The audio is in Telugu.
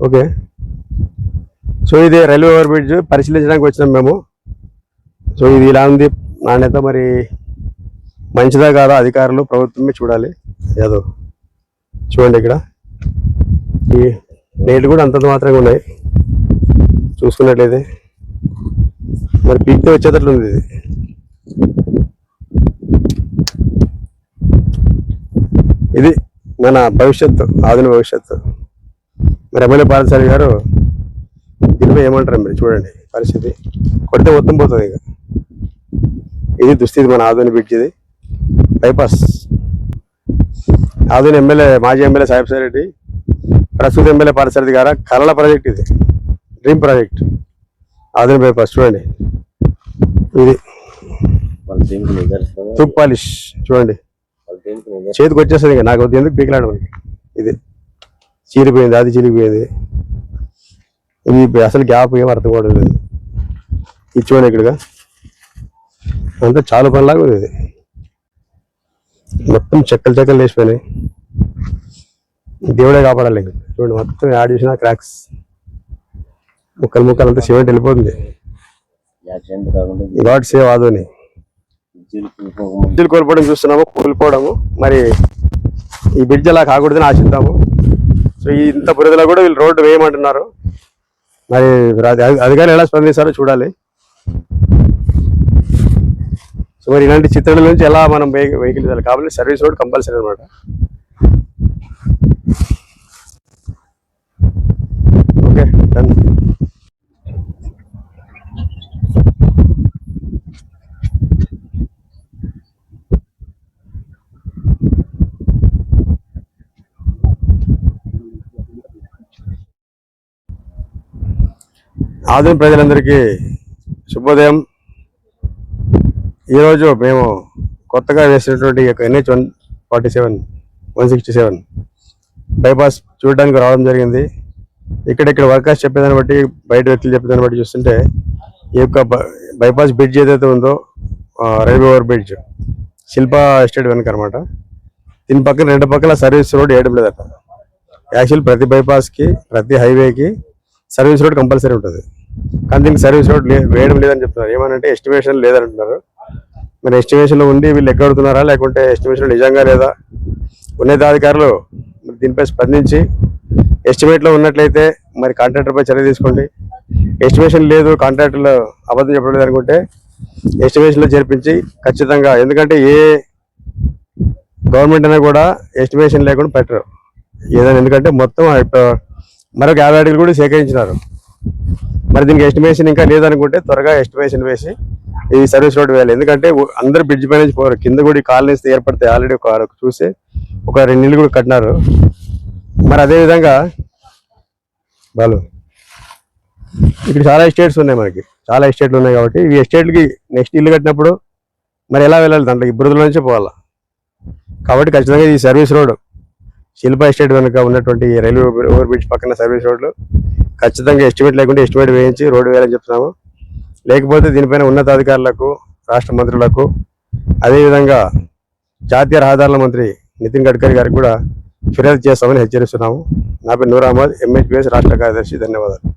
ఓకే. సో ఇది రైల్వే ఓవర్ బ్రిడ్జ్ పరిశీలించడానికి వచ్చినాం మేము. సో ఇది ఇలా ఉంది. నాణ్యత మరి మంచిదా కాదా అధికారులు ప్రభుత్వమే చూడాలి. ఏదో చూడండి ఇక్కడ. ఈ నీళ్ళు కూడా అంతంత మాత్రంగా ఉన్నాయి. చూసుకున్నట్లయితే మరి పీక్తో వచ్చేటట్లు ఉంది ఇది. ఇది మన భవిష్యత్తు ఆధునిక భవిష్యత్తు. మరి ఎమ్మెల్యే పాలసారి గారు దీనిపై ఏమంటారు మీరు? చూడండి పరిస్థితి. కొడితే మొత్తం పోతుంది ఇక. ఇది దుస్థితి మన ఆధునిక బ్రిడ్జ్ ఇది బైపాస్. ఆధునిక ఎమ్మెల్యే మాజీ ఎమ్మెల్యే సాహెబ్ రెడ్డి ప్రస్తుత ఎమ్మెల్యే పాలసారథి గారు కలల ప్రాజెక్ట్ ఇది. Dream project. ఆధునిక బైపాస్ చూడండి. ఇది. వాళ్ళ టీంకి నిదర్శనం టూప్ పాలిష్ చూడండి. చేతికి వచ్చేస్తుంది ఇంకా. నాకు ఎందుకు పీకలాడు మనకి? ఇది. చీలిపోయింది అది చీలిపోయింది. ఇది అసలు గ్యాప్ ఏం అర్థం కూడా లేదు. ఇది ఇక్కడగా అంతా చాలా పనిలాగా ఉంది ఇది. మొత్తం చెక్కలు చెక్కలు లేచిపోయినాయి. దేవుడే కాపాడాలి చూడండి మొత్తం యాడ్ చేసిన క్రాక్స్. ముక్కలు ముక్కలు అంతా సిమెంట్ వెళ్ళిపోతుంది. God save Adoni. బ్రిడ్జిలు కోల్పోవడం చూస్తున్నాము కోల్పోవడము. మరి ఈ బ్రిడ్జ్ అలా కాకూడదని ఆశిద్దాము. సో ఈ ఇంత బురదలో కూడా వీళ్ళు రోడ్డు వేయమంటున్నారు. మరి అధికారులు ఎలా స్పందిస్తారో చూడాలి. సో మరి ఇలాంటి చిత్రాల నుంచి ఎలా మనం వెహికల్ వెహికల్ కాబట్టి సర్వీస్ రోడ్ కంపల్సరీ అనమాట ఓకే డన్ ఆధునిక ప్రజలందరికీ శుభోదయం. ఈరోజు మేము కొత్తగా వేసినటువంటి ఈ యొక్క NH one forty seven one sixty seven bypass చూడడానికి రావడం జరిగింది. ఇక్కడిక్కడ వర్కర్స్ చెప్పేదాన్ని బట్టి బయట వ్యక్తులు చెప్పేదాన్ని బట్టి చూస్తుంటే ఈ యొక్క బైపాస్ బ్రిడ్జ్ ఏదైతే ఉందో railway over bridge Shilpa estate వెనక అనమాట దీని పక్కన రెండు పక్కల సర్వీస్ రోడ్ వేయడం లేదట యాక్చువల్ ప్రతి బైపాస్కి ప్రతి హైవేకి సర్వీస్ రోడ్ కంపల్సరీ ఉంటుంది. కానీ సర్వీస్ రోడ్ లే- వేయడం లేదని చెప్తున్నారు. ఏమనంటే ఎస్టిమేషన్ లేదంటున్నారు. మరి ఎస్టిమేషన్లో ఉండి వీళ్ళు ఎగ్గడుతున్నారా? లేకుంటే ఎస్టిమేషన్ నిజంగా లేదా? ఉన్నతాధికారులు మరి దీనిపై స్పందించి ఎస్టిమేట్లో ఉన్నట్లయితే మరి కాంట్రాక్టర్పై చర్య తీసుకోండి. ఎస్టిమేషన్ లేదు కాంట్రాక్టర్లు అబద్ధం చెప్పలేదు అనుకుంటే ఎస్టిమేషన్లో చేర్పించి ఖచ్చితంగా ఎందుకంటే ఏ గవర్నమెంట్ అయినా కూడా ఎస్టిమేషన్ లేకుండా పెట్టరు. ఏదైనా ఎందుకంటే మొత్తం ఇప్పుడు మరొక యాభై అడుగులు కూడా సేకరించినారు. మరి దీనికి ఎస్టిమేషన్ ఇంకా లేదనుకుంటే త్వరగా ఎస్టిమేషన్ వేసి ఈ సర్వీస్ రోడ్ వేయాలి. ఎందుకంటే అందరు బ్రిడ్జ్ పై నుంచి పోరు. కింద కూడా కాలనీస్ ఏర్పడితే ఆల్రెడీ ఒక చూసి ఒక రెండు ఇల్లు కూడా కట్టినారు. మరి అదే విధంగా బాలు ఇక్కడ చాలా ఎస్టేట్స్ ఉన్నాయి మనకి. చాలా ఎస్టేట్లు ఉన్నాయి కాబట్టి ఈ ఎస్టేట్లకి నెక్స్ట్ ఇల్లు కట్టినప్పుడు మరి ఎలా వెళ్ళాలి దాంట్లో? ఈ నుంచే పోవాలా? కాబట్టి ఖచ్చితంగా ఈ సర్వీస్ రోడ్ శిల్ప ఎస్టేట్ వెనుక ఉన్నటువంటి రైల్వే ఓవర్ బ్రిడ్జ్ పక్కన సర్వీస్ రోడ్లు ఖచ్చితంగా ఎస్టిమేట్ లేకుండా ఎస్టిమేట్ వేయించి రోడ్డు వేయాలని చెప్తున్నాము. లేకపోతే దీనిపైన ఉన్నతాధికారులకు రాష్ట్ర మంత్రులకు అదేవిధంగా జాతీయ రహదారుల మంత్రి నితిన్ గడ్కరీ గారికి కూడా ఫిర్యాదు చేస్తామని హెచ్చరిస్తున్నాము. నా పేరు నూర్ అహ్మద్ ఎంహెచ్పిఎస్ రాష్ట్ర కార్యదర్శి. ధన్యవాదాలు.